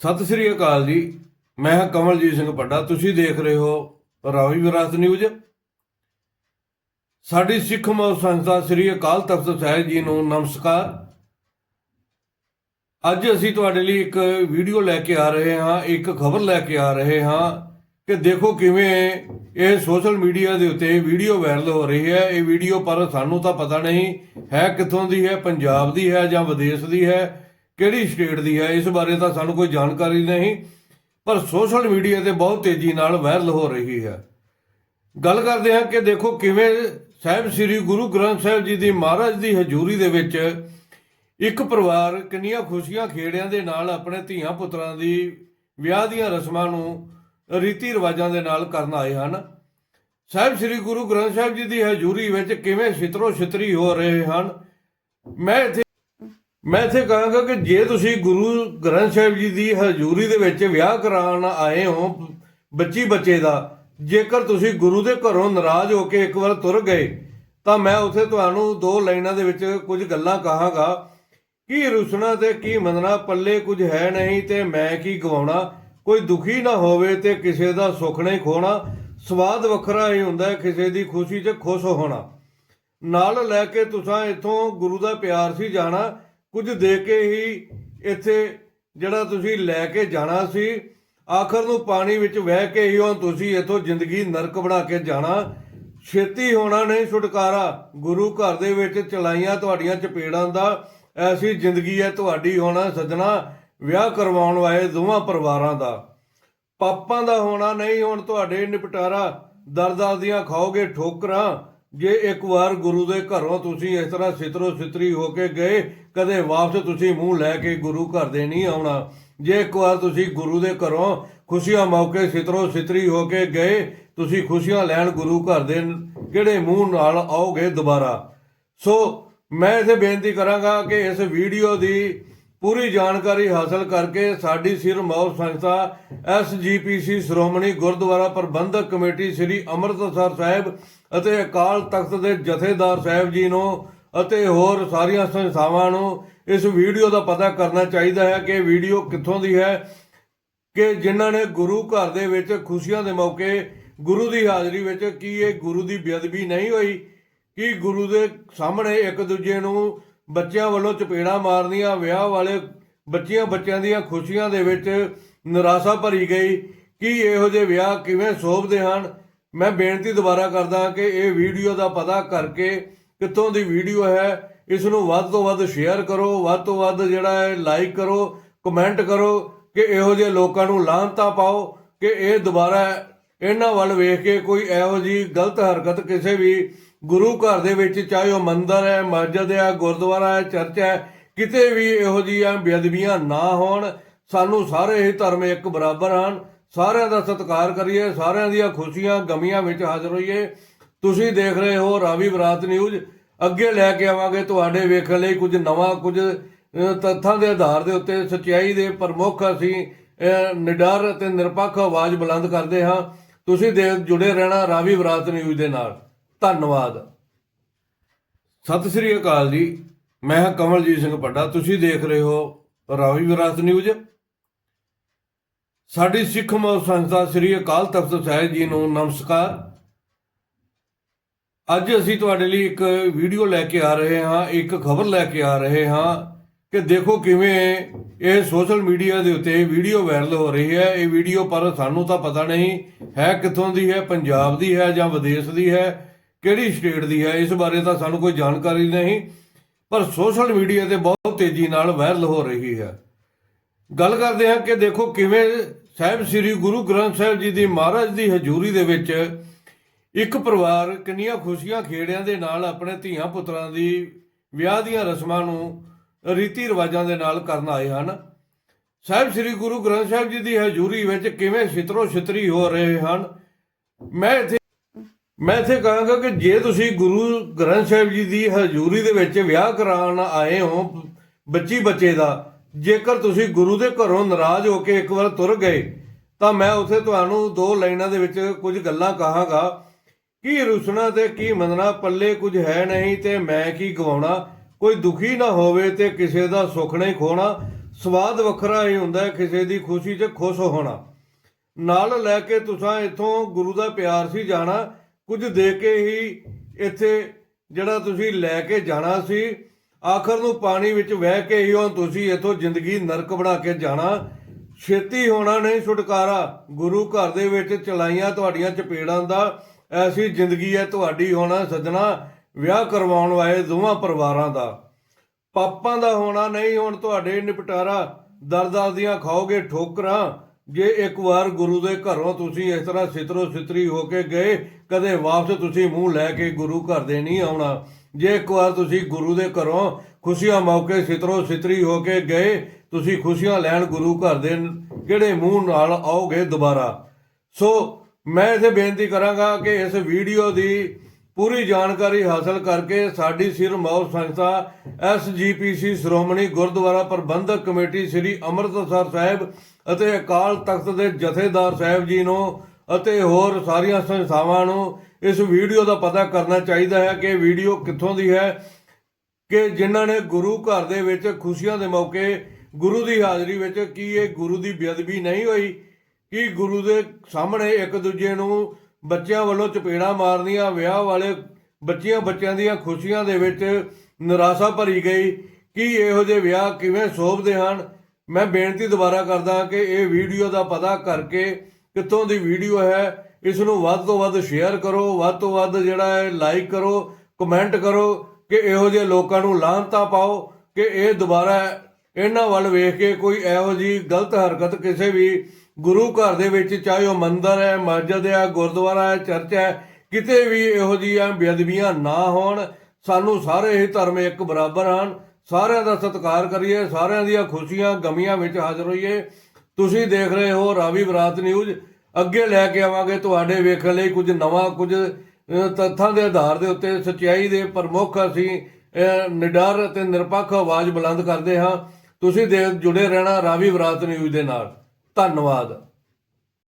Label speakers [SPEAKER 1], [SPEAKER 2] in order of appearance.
[SPEAKER 1] ਸਤਿ ਸ੍ਰੀ ਅਕਾਲ ਜੀ। ਮੈਂ ਹਾਂ ਕਮਲਜੀਤ ਸਿੰਘ ਪੱਡਾ ਤੁਸੀਂ ਦੇਖ ਰਹੇ ਹੋ ਰਾਵੀ ਵਿਰਾਸਤ ਨਿਊਜ਼। ਸਾਡੀ ਸਿੱਖ ਮੌਤ ਸੰਸਥਾ ਸ੍ਰੀ ਅਕਾਲ ਤਖਤ ਸਾਹਿਬ ਜੀ ਨੂੰ ਨਮਸਕਾਰ। ਅੱਜ ਅਸੀਂ ਤੁਹਾਡੇ ਲਈ ਇੱਕ ਵੀਡੀਓ ਲੈ ਕੇ ਆ ਰਹੇ ਹਾਂ, ਇੱਕ ਖਬਰ ਲੈ ਕੇ ਆ ਰਹੇ ਹਾਂ ਕਿ ਦੇਖੋ ਕਿਵੇਂ ਇਹ ਸੋਸ਼ਲ ਮੀਡੀਆ ਦੇ ਉੱਤੇ ਵੀਡੀਓ ਵਾਇਰਲ ਹੋ ਰਹੀ ਹੈ। ਇਹ ਵੀਡੀਓ ਪਰ ਸਾਨੂੰ ਤਾਂ ਪਤਾ ਨਹੀਂ ਹੈ ਕਿੱਥੋਂ ਦੀ ਹੈ, ਪੰਜਾਬ ਦੀ ਹੈ ਜਾਂ ਵਿਦੇਸ਼ ਦੀ ਹੈ। ਕਿਹੜੀ ਸਟੇਟ ਦੀ ਹੈ, ਇਸ ਬਾਰੇ ਤਾਂ ਸਾਨੂੰ ਕੋਈ ਜਾਣਕਾਰੀ ਨਹੀਂ, ਪਰ ਸੋਸ਼ਲ ਮੀਡੀਆ ਤੇ ਬਹੁਤ ਤੇਜ਼ੀ ਨਾਲ ਵਾਇਰਲ ਹੋ ਰਹੀ ਹੈ। ਗੱਲ ਕਰਦੇ ਹਾਂ ਕਿ ਦੇਖੋ ਕਿਵੇਂ ਸਾਹਿਬ ਸ੍ਰੀ ਗੁਰੂ ਗ੍ਰੰਥ ਸਾਹਿਬ ਜੀ ਦੀ ਮਹਾਰਾਜ ਦੀ ਹਜ਼ੂਰੀ ਦੇ ਵਿੱਚ ਇੱਕ ਪਰਿਵਾਰ ਕਿੰਨੀਆਂ ਖੁਸ਼ੀਆਂ ਖੇੜਿਆਂ ਦੇ ਨਾਲ ਆਪਣੇ ਧੀਆਂ ਪੁੱਤਰਾਂ ਦੀ ਵਿਆਹ ਦੀਆਂ ਰਸਮਾਂ ਨੂੰ ਰੀਤੀ ਰਿਵਾਜਾਂ ਦੇ ਨਾਲ ਕਰਨ ਆਏ ਹਨ। ਸਾਹਿਬ ਸ੍ਰੀ ਗੁਰੂ ਗ੍ਰੰਥ ਸਾਹਿਬ ਜੀ ਦੀ ਹਜ਼ੂਰੀ ਵਿੱਚ ਕਿਵੇਂ ਛਿਤਰੋ ਛਿਤਰੀ ਹੋ ਰਹੇ ਹਨ, ਮੈਂ ਇੱਥੇ ਮੈਂ ਇੱਥੇ ਕਹਾਂਗਾ ਕਿ ਜੇ ਤੁਸੀਂ ਗੁਰੂ ਗ੍ਰੰਥ ਸਾਹਿਬ ਜੀ ਦੀ ਹਜ਼ੂਰੀ ਦੇ ਵਿੱਚ ਵਿਆਹ ਕਰਾਉਣ ਆਏ ਹੋ, ਬੱਚੀ ਬੱਚੇ ਦਾ, ਜੇਕਰ ਤੁਸੀਂ ਗੁਰੂ ਦੇ ਘਰੋਂ ਨਾਰਾਜ਼ ਹੋ ਕੇ ਇੱਕ ਵਾਰ ਤੁਰ ਗਏ, ਤਾਂ ਮੈਂ ਉੱਥੇ ਤੁਹਾਨੂੰ ਦੋ ਲਾਈਨਾਂ ਦੇ ਵਿੱਚ ਕੁਝ ਗੱਲਾਂ ਕਹਾਂਗਾ। ਕੀ ਰੁਸਣਾ ਤੇ ਕੀ ਮੰਨਣਾ, ਪੱਲੇ ਕੁਝ ਹੈ ਨਹੀਂ ਤੇ ਮੈਂ ਕੀ ਗਵਾਉਣਾ? ਕੋਈ ਦੁਖੀ ਨਾ ਹੋਵੇ ਤੇ ਕਿਸੇ ਦਾ ਸੁੱਖ ਨਹੀਂ ਖੋਣਾ। ਸਵਾਦ ਵੱਖਰਾ ਹੀ ਹੁੰਦਾ, ਕਿਸੇ ਦੀ ਖੁਸ਼ੀ 'ਚ ਖੁਸ਼ ਹੋਣਾ। ਨਾਲ ਲੈ ਕੇ ਤੁਸੀਂ ਇੱਥੋਂ ਗੁਰੂ ਦਾ ਪਿਆਰ ਸੀ ਜਾਣਾ। ਕੁਝ ਦੇ ਕੇ ਹੀ ਇੱਥੇ ਜਿਹੜਾ ਤੁਸੀਂ ਲੈ ਕੇ ਜਾਣਾ ਸੀ, ਆਖਰ ਨੂੰ ਪਾਣੀ ਵਿੱਚ ਵਹਿ ਕੇ ਹੀ ਹੁਣ ਤੁਸੀਂ ਇੱਥੋਂ ਜ਼ਿੰਦਗੀ ਨਰਕ ਬਣਾ ਕੇ ਜਾਣਾ। ਛੇਤੀ ਹੋਣਾ ਨਹੀਂ ਛੁਟਕਾਰਾ। ਗੁਰੂ ਘਰ ਦੇ ਵਿੱਚ ਚਲਾਈਆਂ ਤੁਹਾਡੀਆਂ ਚਪੇੜਾਂ ਦਾ, ਐਸੀ ਜ਼ਿੰਦਗੀ ਹੈ ਤੁਹਾਡੀ ਹੋਣਾ ਸੱਜਣਾ। ਵਿਆਹ ਕਰਵਾਉਣ ਵਾਲੇ ਦੋਵਾਂ ਪਰਿਵਾਰਾਂ ਦਾ। ਪਾਪਾਂ ਦਾ ਹੋਣਾ ਨਹੀਂ, ਹੁਣ ਤੁਹਾਡੇ ਨਿਪਟਾਰਾ। ਦਰਦਾਂ ਦੀਆਂ ਖਾਓਗੇ ਠੋਕਰਾਂ। ਜੇ ਇੱਕ ਵਾਰ ਗੁਰੂ ਦੇ ਘਰੋਂ ਤੁਸੀਂ ਇਸ ਤਰ੍ਹਾਂ ਸਿਤਰੋ ਸਿਤਰੀ ਹੋ ਕੇ ਗਏ, ਕਦੇ ਵਾਪਸ ਤੁਸੀਂ ਮੂੰਹ ਲੈ ਕੇ ਗੁਰੂ ਘਰ ਦੇ ਨਹੀਂ ਆਉਣਾ। ਜੇ ਇੱਕ ਵਾਰ ਤੁਸੀਂ ਗੁਰੂ ਦੇ ਘਰੋਂ ਖੁਸ਼ੀਆਂ ਮੌਕੇ ਸਿਤਰੋ ਸਿਤਰੀ ਹੋ ਕੇ ਗਏ, ਤੁਸੀਂ ਖੁਸ਼ੀਆਂ ਲੈਣ ਗੁਰੂ ਘਰ ਦੇ ਕਿਹੜੇ ਮੂੰਹ ਨਾਲ ਆਓਗੇ ਦੁਬਾਰਾ? ਸੋ ਮੈਂ ਇਥੇ ਬੇਨਤੀ ਕਰਾਂਗਾ ਕਿ ਇਸ ਵੀਡੀਓ ਦੀ ਪੂਰੀ ਜਾਣਕਾਰੀ ਹਾਸਲ ਕਰਕੇ ਸਾਡੀ ਸਿਰ ਮੌਤ ਸੰਸਥਾ ਐਸਜੀਪੀਸੀ ਸ਼੍ਰੋਮਣੀ ਗੁਰਦੁਆਰਾ ਪ੍ਰਬੰਧਕ ਕਮੇਟੀ ਸ੍ਰੀ ਅੰਮ੍ਰਿਤਸਰ ਸਾਹਿਬ ਅਤੇ ਅਕਾਲ ਤਖਤ ਦੇ ਜਥੇਦਾਰ ਸਾਹਿਬ ਜੀ ਨੂੰ ਅਤੇ ਹੋਰ ਸਾਰੀਆਂ ਸੰਸਥਾਵਾਂ ਨੂੰ ਇਸ ਵੀਡੀਓ ਦਾ ਪਤਾ ਕਰਨਾ ਚਾਹੀਦਾ ਹੈ ਕਿ ਵੀਡੀਓ ਕਿੱਥੋਂ ਦੀ ਹੈ ਕਿ ਜਿਨ੍ਹਾਂ ਨੇ ਗੁਰੂ ਘਰ ਦੇ ਵਿੱਚ ਖੁਸ਼ੀਆਂ ਦੇ ਮੌਕੇ ਗੁਰੂ ਦੀ ਹਾਜ਼ਰੀ ਵਿੱਚ ਕੀ ਇਹ ਗੁਰੂ ਦੀ ਬੇਅਦਬੀ ਨਹੀਂ ਹੋਈ, ਕਿ ਗੁਰੂ ਦੇ ਸਾਹਮਣੇ ਇੱਕ ਦੂਜੇ ਨੂੰ ਬੱਚਿਆਂ ਵੱਲੋਂ ਚਪੇੜਾਂ ਮਾਰਨੀਆਂ, ਵਿਆਹ ਵਾਲੇ ਬੱਚੀਆਂ ਬੱਚਿਆਂ ਦੀਆਂ ਖੁਸ਼ੀਆਂ ਦੇ ਵਿੱਚ ਨਿਰਾਸ਼ਾ ਭਰੀ ਗਈ, ਕਿ ਇਹੋ ਜਿਹੇ ਵਿਆਹ ਕਿਵੇਂ ਸੋਭਦੇ ਹਨ ਮੈਂ ਬੇਨਤੀ ਦੁਬਾਰਾ ਕਰਦਾ ਕਿ ਇਹ ਵੀਡੀਓ ਦਾ ਪਤਾ ਕਰਕੇ ਕਿੱਥੋਂ ਦੀ ਵੀਡੀਓ ਹੈ, ਇਸ ਨੂੰ ਵੱਧ ਤੋਂ ਵੱਧ ਸ਼ੇਅਰ ਕਰੋ, ਵੱਧ ਤੋਂ ਵੱਧ ਜਿਹੜਾ ਹੈ ਲਾਈਕ ਕਰੋ ਕਮੈਂਟ ਕਰੋ, ਕਿ ਇਹੋ ਜਿਹੇ ਲੋਕਾਂ ਨੂੰ ਲਾਹਨਤਾ ਪਾਓ ਕਿ ਇਹ ਦੁਬਾਰਾ ਇਹਨਾਂ ਵੱਲ ਵੇਖ ਕੇ ਕੋਈ ਇਹੋ ਜੀ ਗਲਤ ਹਰਕਤ ਕਿਸੇ ਵੀ ਗੁਰੂ ਘਰ ਦੇ ਵਿੱਚ, ਚਾਹੇ ਉਹ ਮੰਦਿਰ ਹੈ, ਮਸਜਿਦ ਹੈ, ਗੁਰਦੁਆਰਾ ਹੈ, ਚਰਚ ਹੈ, ਕਿਤੇ ਵੀ ਇਹੋ ਜਿਹੀਆਂ ਬੇਅਦਬੀਆਂ ਨਾ ਹੋਣ, ਸਾਨੂੰ ਸਾਰੇ ਹੀ ਧਰਮ ਇੱਕ ਬਰਾਬਰ ਹਨ। ਸਾਰਿਆਂ ਦਾ ਸਤਿਕਾਰ ਕਰੀਏ, ਸਾਰਿਆਂ ਦੀਆਂ ਖੁਸ਼ੀਆਂ ਗਮੀਆਂ ਵਿੱਚ ਹਾਜ਼ਰ ਹੋਈਏ। ਤੁਸੀਂ ਦੇਖ ਰਹੇ ਹੋ ਰਾਵੀ ਬਰਾਤ ਨਿਊਜ਼। ਅੱਗੇ ਲੈ ਕੇ ਆਵਾਂਗੇ ਤੁਹਾਡੇ ਵੇਖਣ ਲਈ ਕੁਝ ਨਵਾਂ, ਕੁਝ ਤੱਥਾਂ ਦੇ ਆਧਾਰ ਦੇ ਉੱਤੇ। ਸਚਾਈ ਦੇ ਪ੍ਰਮੁੱਖ ਅਸੀਂ ਨਿਡਰ ਅਤੇ ਨਿਰਪੱਖ ਆਵਾਜ਼ ਬੁਲੰਦ ਕਰਦੇ ਹਾਂ। ਤੁਸੀਂ ਦੇ, ਜੁੜੇ ਰਹਿਣਾ ਰਾਵੀ ਬਰਾਤ ਨਿਊਜ਼ ਦੇ ਨਾਲ। ਧੰਨਵਾਦ। ਸਤਿ ਸ੍ਰੀ ਅਕਾਲ ਜੀ। ਮੈਂ ਹਾਂ ਕਮਲਜੀਤ ਸਿੰਘ ਪੱਡਾ ਤੁਸੀਂ ਦੇਖ ਰਹੇ ਹੋ ਰਾਵੀ ਵਿਰਾਸਤ ਨਿਊਜ਼। ਸਾਡੀ ਸਿੱਖ ਮੌਤ ਸੰਸਥਾ ਸ੍ਰੀ ਅਕਾਲ ਤਖਤ ਸਾਹਿਬ ਜੀ ਨੂੰ ਨਮਸਕਾਰ। ਅੱਜ ਅਸੀਂ ਤੁਹਾਡੇ ਲਈ ਇੱਕ ਵੀਡੀਓ ਲੈ ਕੇ ਆ ਰਹੇ ਹਾਂ, ਇੱਕ ਖਬਰ ਲੈ ਕੇ ਆ ਰਹੇ ਹਾਂ ਕਿ ਦੇਖੋ ਕਿਵੇਂ ਇਹ ਸੋਸ਼ਲ ਮੀਡੀਆ ਦੇ ਉੱਤੇ ਵੀਡੀਓ ਵਾਇਰਲ ਹੋ ਰਹੀ ਹੈ। ਇਹ ਵੀਡੀਓ ਪਰ ਸਾਨੂੰ ਤਾਂ ਪਤਾ ਨਹੀਂ ਹੈ ਕਿੱਥੋਂ ਦੀ ਹੈ, ਪੰਜਾਬ ਦੀ ਹੈ ਜਾਂ ਵਿਦੇਸ਼ ਦੀ ਹੈ, ਕਿਹੜੀ ਸਟੇਟ ਦੀ ਹੈ, ਇਸ ਬਾਰੇ ਤਾਂ ਸਾਨੂੰ ਕੋਈ ਜਾਣਕਾਰੀ ਨਹੀਂ। ਪਰ ਸੋਸ਼ਲ ਮੀਡੀਆ ਤੇ ਬਹੁਤ ਤੇਜ਼ੀ ਨਾਲ ਵਾਇਰਲ ਹੋ ਰਹੀ ਹੈ। ਗੱਲ ਕਰਦੇ ਹਾਂ ਕਿ ਦੇਖੋ ਕਿਵੇਂ ਸਾਹਿਬ ਸ੍ਰੀ ਗੁਰੂ ਗ੍ਰੰਥ ਸਾਹਿਬ ਜੀ ਦੀ ਮਹਾਰਾਜ ਦੀ ਹਜ਼ੂਰੀ ਦੇ ਵਿੱਚ ਇੱਕ ਪਰਿਵਾਰ ਕਿੰਨੀਆਂ ਖੁਸ਼ੀਆਂ ਖੇੜਿਆਂ ਦੇ ਨਾਲ ਆਪਣੇ ਧੀਆਂ ਪੁੱਤਰਾਂ ਦੀ ਵਿਆਹ ਦੀਆਂ ਰਸਮਾਂ ਨੂੰ ਰੀਤੀ ਰਿਵਾਜਾਂ ਦੇ ਨਾਲ ਕਰਨ ਆਏ ਹਨ। ਸਾਹਿਬ ਸ੍ਰੀ ਗੁਰੂ ਗ੍ਰੰਥ ਸਾਹਿਬ ਜੀ ਦੀ ਹਜ਼ੂਰੀ ਵਿੱਚ ਕਿਵੇਂ ਛਿਤਰੋ ਛਿਤਰੀ ਹੋ ਰਹੇ ਹਨ, ਮੈਂ ਇੱਥੇ ਮੈਂ ਇੱਥੇ ਕਹਾਂਗਾ ਕਿ ਜੇ ਤੁਸੀਂ ਗੁਰੂ ਗ੍ਰੰਥ ਸਾਹਿਬ ਜੀ ਦੀ ਹਜ਼ੂਰੀ ਦੇ ਵਿੱਚ ਵਿਆਹ ਕਰਾਉਣ ਆਏ ਹੋ ਬੱਚੀ ਬੱਚੇ ਦਾ ਜੇਕਰ ਤੁਸੀਂ ਗੁਰੂ ਦੇ ਘਰੋਂ ਨਾਰਾਜ਼ ਹੋ ਕੇ ਇੱਕ ਵਾਰ ਤੁਰ ਗਏ, ਤਾਂ ਮੈਂ ਉੱਥੇ ਤੁਹਾਨੂੰ ਦੋ ਲਾਈਨਾਂ ਦੇ ਵਿੱਚ ਕੁਝ ਗੱਲਾਂ ਕਹਾਂਗਾ। ਕੀ ਰੁਸਣਾ ਤੇ ਕੀ ਮੰਨਣਾ, ਪੱਲੇ ਕੁਝ ਹੈ ਨਹੀਂ ਤੇ ਮੈਂ ਕੀ ਗਵਾਉਣਾ? ਕੋਈ ਦੁਖੀ ਨਾ ਹੋਵੇ ਤੇ ਕਿਸੇ ਦਾ ਸੁੱਖ ਨਹੀਂ ਖੋਣਾ। ਸਵਾਦ ਵੱਖਰਾ ਹੀ ਹੁੰਦਾ ਕਿਸੇ ਦੀ ਖੁਸ਼ੀ 'ਚ ਖੁਸ਼ ਹੋਣਾ। ਨਾਲ ਲੈ ਕੇ ਤੁਸੀਂ ਇੱਥੋਂ ਗੁਰੂ ਦਾ ਪਿਆਰ ਸੀ ਜਾਣਾ। ਕੁਝ ਦੇ ਕੇ ਹੀ ਇੱਥੇ ਜਿਹੜਾ ਤੁਸੀਂ ਲੈ ਕੇ ਜਾਣਾ ਸੀ। ਆਖਰ ਨੂੰ ਪਾਣੀ ਵਿੱਚ ਵਹਿ ਕੇ ਹੀ ਹੁਣ ਤੁਸੀਂ ਇੱਥੋਂ ਜ਼ਿੰਦਗੀ ਨਰਕ ਬਣਾ ਕੇ ਜਾਣਾ। ਛੇਤੀ ਹੋਣਾ ਨਹੀਂ ਛੁਟਕਾਰਾ। ਗੁਰੂ ਘਰ ਦੇ ਵਿੱਚ ਚਲਾਈਆਂ ਤੁਹਾਡੀਆਂ ਚਪੇੜਾਂ ਦਾ, ਐਸੀ ਜ਼ਿੰਦਗੀ ਹੈ ਤੁਹਾਡੀ ਹੋਣਾ ਸੱਜਣਾ, ਵਿਆਹ ਕਰਵਾਉਣ ਵਾਲੇ ਦੋਵਾਂ ਪਰਿਵਾਰਾਂ ਦਾ। ਪਾਪਾਂ ਦਾ ਹੋਣਾ ਨਹੀਂ ਹੁਣ ਤੁਹਾਡੇ ਨਿਪਟਾਰਾ। ਦਰਦਾਂ ਦੀਆਂ ਖਾਓਗੇ ਠੋਕਰਾਂ। ਜੇ ਇੱਕ ਵਾਰ ਗੁਰੂ ਦੇ ਘਰੋਂ ਤੁਸੀਂ ਇਸ ਤਰ੍ਹਾਂ ਸਿਤਰੋ ਸਿਤਰੀ ਹੋ ਕੇ ਗਏ, ਕਦੇ ਵਾਪਸ ਤੁਸੀਂ ਮੂੰਹ ਲੈ ਕੇ ਗੁਰੂ ਘਰ ਦੇ ਨਹੀਂ ਆਉਣਾ। ਜੇ ਇੱਕ ਵਾਰ ਤੁਸੀਂ ਗੁਰੂ ਦੇ ਘਰੋਂ ਖੁਸ਼ੀਆਂ ਮੌਕੇ ਸਿਤਰੋ ਸਿਤਰੀ ਹੋ ਕੇ ਗਏ, ਤੁਸੀਂ ਖੁਸ਼ੀਆਂ ਲੈਣ ਗੁਰੂ ਘਰ ਦੇ ਕਿਹੜੇ ਮੂੰਹ ਨਾਲ ਆਓਗੇ ਦੁਬਾਰਾ? ਸੋ ਮੈਂ ਇਥੇ ਬੇਨਤੀ ਕਰਾਂਗਾ ਕਿ ਇਸ ਵੀਡੀਓ ਦੀ ਪੂਰੀ ਜਾਣਕਾਰੀ ਹਾਸਲ ਕਰਕੇ ਸਾਡੀ ਸਿਰਮੌਰ ਸੰਸਥਾ ਐਸਜੀਪੀਸੀ ਸ਼੍ਰੋਮਣੀ ਗੁਰਦੁਆਰਾ ਪ੍ਰਬੰਧਕ ਕਮੇਟੀ ਸ੍ਰੀ ਅੰਮ੍ਰਿਤਸਰ ਸਾਹਿਬ ਅਤੇ ਅਕਾਲ ਤਖਤ ਦੇ ਜਥੇਦਾਰ ਸਾਹਿਬ ਜੀ ਨੂੰ ਅਤੇ ਹੋਰ ਸਾਰੀਆਂ ਸੰਸਥਾਵਾਂ ਨੂੰ ਇਸ ਵੀਡੀਓ ਦਾ ਪਤਾ ਕਰਨਾ ਚਾਹੀਦਾ ਹੈ ਕਿ ਵੀਡੀਓ ਕਿੱਥੋਂ ਦੀ ਹੈ ਕਿ ਜਿਨ੍ਹਾਂ ਨੇ ਗੁਰੂ ਘਰ ਦੇ ਵਿੱਚ ਖੁਸ਼ੀਆਂ ਦੇ ਮੌਕੇ ਗੁਰੂ ਦੀ ਹਾਜ਼ਰੀ ਵਿੱਚ ਕੀ ਇਹ ਗੁਰੂ ਦੀ ਬੇਅਦਬੀ ਨਹੀਂ ਹੋਈ, ਕਿ ਗੁਰੂ ਦੇ ਸਾਹਮਣੇ ਇੱਕ ਦੂਜੇ ਨੂੰ ਬੱਚਿਆਂ ਵੱਲੋਂ ਚਪੇੜਾ ਮਾਰਨੀਆਂ, ਵਿਆਹ ਵਾਲੇ ਬੱਚੀਆਂ ਬੱਚਿਆਂ ਦੀਆਂ ਖੁਸ਼ੀਆਂ ਦੇ ਵਿੱਚ ਨਿਰਾਸ਼ਾ ਭਰੀ ਗਈ, ਕਿ ਇਹੋ ਜਿਹੇ ਵਿਆਹ ਕਿਵੇਂ ਸ਼ੋਭਦੇ ਹਨ? ਮੈਂ ਬੇਨਤੀ ਦੁਬਾਰਾ ਕਰਦਾ ਕਿ ਇਹ ਵੀਡੀਓ ਦਾ ਪਤਾ ਕਰਕੇ ਕਿੱਥੋਂ ਦੀ ਵੀਡੀਓ ਹੈ ਇਸ ਨੂੰ ਵੱਧ ਤੋਂ ਵੱਧ ਸ਼ੇਅਰ ਕਰੋ, ਵੱਧ ਤੋਂ ਵੱਧ ਜਿਹੜਾ ਹੈ ਲਾਈਕ ਕਰੋ ਕਮੈਂਟ ਕਰੋ ਕਿ ਇਹੋ ਜਿਹੇ ਲੋਕਾਂ ਨੂੰ ਲਾਹਨਤਾ ਪਾਓ ਕਿ ਇਹ ਦੁਬਾਰਾ ਇਹਨਾਂ ਵੱਲ ਵੇਖ ਕੇ ਕੋਈ ਇਹੋ ਜਿਹੀ ਗਲਤ ਹਰਕਤ ਕਿਸੇ ਵੀ ਗੁਰੂ ਘਰ ਦੇ ਵਿੱਚ, ਚਾਹੇ ਉਹ ਮੰਦਿਰ ਹੈ, ਮਸਜਿਦ ਹੈ, ਗੁਰਦੁਆਰਾ ਹੈ, ਚਰਚ ਹੈ, ਕਿਤੇ ਵੀ ਇਹੋ ਜਿਹੀਆਂ ਬੇਅਦਬੀਆਂ ਨਾ ਹੋਣ, ਸਾਨੂੰ ਸਾਰੇ ਹੀ ਧਰਮ ਇੱਕ ਬਰਾਬਰ ਹਨ। ਸਾਰਿਆਂ ਦਾ ਸਤਿਕਾਰ ਕਰੀਏ, ਸਾਰਿਆਂ ਦੀਆਂ ਖੁਸ਼ੀਆਂ ਗਮੀਆਂ ਵਿੱਚ ਹਾਜ਼ਰ ਹੋਈਏ। ਤੁਸੀਂ ਦੇਖ ਰਹੇ ਹੋ ਰਾਵੀ ਬਰਾਤ ਨਿਊਜ਼। ਅੱਗੇ ਲੈ ਕੇ ਆਵਾਂਗੇ ਤੁਹਾਡੇ ਵੇਖਣ ਲਈ ਕੁਝ ਨਵਾਂ, ਕੁਝ ਤੱਥਾਂ ਦੇ ਆਧਾਰ ਦੇ ਉੱਤੇ ਸਚਾਈ ਦੇ ਪ੍ਰਮੁੱਖ ਅਸੀਂ ਨਿਡਰ ਅਤੇ ਨਿਰਪੱਖ ਆਵਾਜ਼ ਬੁਲੰਦ ਕਰਦੇ ਹਾਂ। ਤੁਸੀਂ ਦੇ ਜੁੜੇ ਰਹਿਣਾ ਰਾਵੀ ਬਰਾਤ ਨਿਊਜ਼ ਦੇ ਨਾਲ। ਧੰਨਵਾਦ।